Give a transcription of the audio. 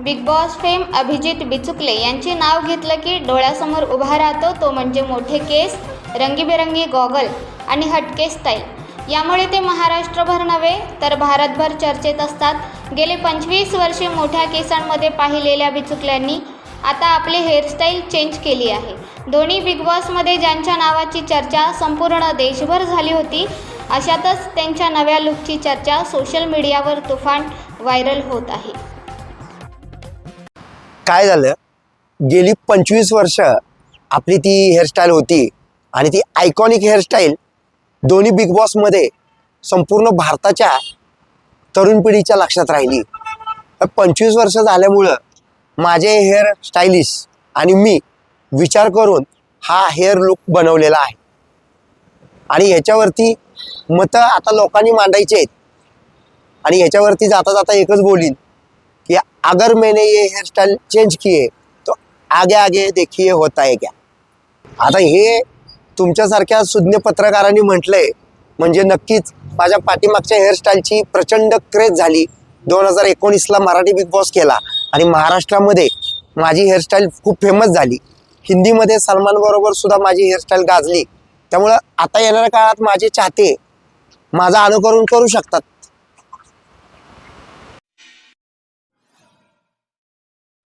Bigg Boss fame Abhijit Bichukale यांचे नाव घेतलं की डोळ्यासमोर उभा राहतो तो म्हणजे मोठे केस रंगीबेरंगी गॉगल आणि हटके स्टाईल. यामुळे ते महाराष्ट्रभर नव्हे तर भारतभर चर्चेत असतात. गेले पंचवीस वर्षे मोठ्या केसांमध्ये पाहिलेल्या बिचुकल्यांनी आता आपली हेअरस्टाईल चेंज केली आहे. दोन्ही बिग बॉसमध्ये ज्यांच्या नावाची चर्चा संपूर्ण देशभर झाली होती अशातच त्यांच्या नव्या लुकची चर्चा सोशल मीडियावर तुफान व्हायरल होत आहे. काय झालं? गेली पंचवीस वर्ष आपली ती हेअरस्टाईल होती आणि ती आयकॉनिक हेअरस्टाईल दोन्ही बिग बॉसमध्ये संपूर्ण भारताच्या तरुण पिढीच्या लक्षात राहिली. पंचवीस वर्ष झाल्यामुळं माझे हेअर स्टायलिस्ट आणि मी विचार करून हा हेअर लुक बनवलेला आहे. आणि ह्याच्यावरती मतं आता लोकांनी मांडायचे आहेत. आणि ह्याच्यावरती जाता जाता एकच बोलीन. कि अगर मैंने ये हेयर स्टाइल चेंज किए तो आगे आगे देखिए होता आहे क्या? आता हे तुमच्यासारख्या सुज्ञ पत्रकारांनी म्हटलंय म्हणजे नक्कीच माझ्या पाठीमागच्या हेअरस्टाईलची प्रचंड क्रेज झाली. दोन हजार एकोणीसला मराठी बिग बॉस केला आणि महाराष्ट्रामध्ये माझी हेअरस्टाईल खूप फेमस झाली. हिंदीमध्ये सलमान बरोबर सुद्धा माझी हेअरस्टाईल गाजली. त्यामुळं आता येणाऱ्या काळात माझे चाहते माझा अनुकरण करू शकतात.